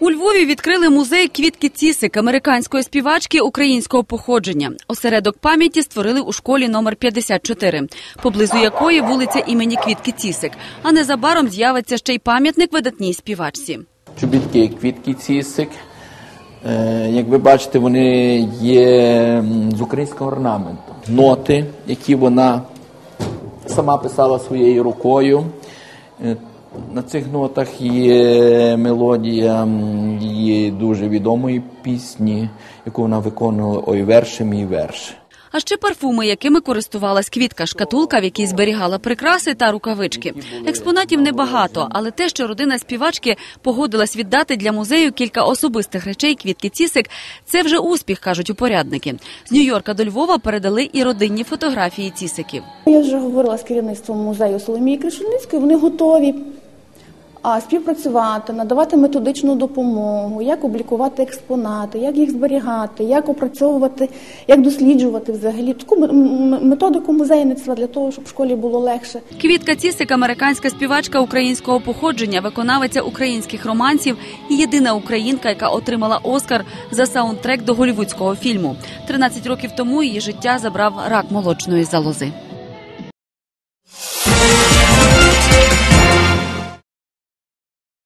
У Львові відкрили музей квітки Цісик американської співачки українського походження. Осередок пам'яті створили у школі номер 54, поблизу якої вулиця імені Квітки Цісик. А незабаром з'явиться ще й пам'ятник видатній співачці. Чобітки, квітки цісик. Е, Як ви бачите, вони є з українського орнаменту. Ноти, які вона сама писала своєю рукою. На цих нотах є мелодія її дуже відомої пісні, яку вона виконувала Ой, верше мій верш. А ще парфуми, якими користувалась квітка, шкатулка, в якій зберігала прикраси та рукавички. Експонатів небагато, але те, що родина співачки погодилась віддати для музею кілька особистих речей квітки Цісик, це вже успіх, кажуть упорядники. З Нью-Йорка до Львова передали і родинні фотографії Цісиків. Я вже говорила з керівництвом музею Соломії Кришельницької, вони готові співпрацювати, надавати методичну допомогу, як облікувати експонати, як їх зберігати, як опрацьовувати, як досліджувати взагалі таку методику музейництва для того, щоб в школі було легше. Квітка Цісик – американська співачка українського походження, виконавиця українських романсів і єдина українка, яка отримала Оскар за саундтрек до голівудського фільму. 13 років тому її життя забрав рак молочної залози.